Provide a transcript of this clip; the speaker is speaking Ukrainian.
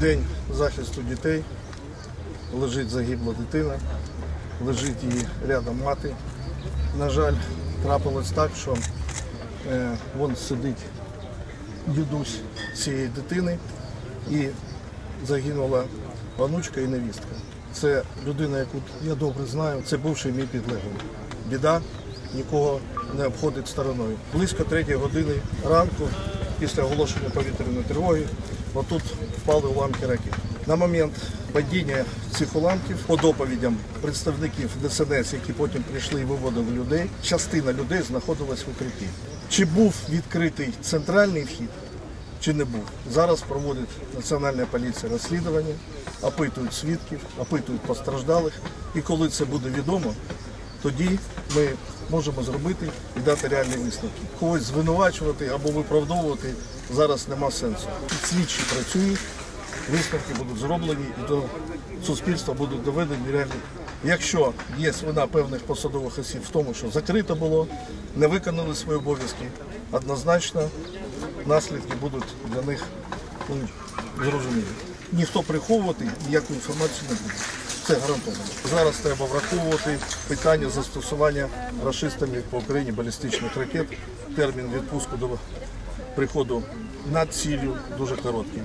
День захисту дітей. Лежить загибла дитина, лежить її рядом мати. На жаль, трапилось так, що е, вон сидить дідусь цієї дитини і загинула онучка і невістка. Це людина, яку я добре знаю, це бувший мій підлеглий. Біда нікого не обходить стороною. Близько третьої години ранку, після оголошення повітряної тривоги, отут впали уламки ракет. На момент падіння цих уламків, по доповідям представників ДСНС, які потім прийшли і виводили людей, частина людей знаходилась в укритті. Чи був відкритий центральний вхід? чи не був. Зараз проводить Національна поліція розслідування, опитують свідків, опитують постраждалих. І коли це буде відомо, тоді ми можемо зробити і дати реальні висновки. Когось звинувачувати або виправдовувати зараз нема сенсу. Слідчі працюють, висновки будуть зроблені і до суспільства будуть доведені реальні. Якщо є вина певних посадових осіб в тому, що закрито було, не виконали свої обов'язки, однозначно наслідки будуть для них ну, зрозумілі. Ніхто приховувати ніяку інформацію не буде. Це гарантовано. Зараз треба враховувати питання застосування рашистами по Україні балістичних ракет. Термін відпуску до приходу над ціллю дуже короткий.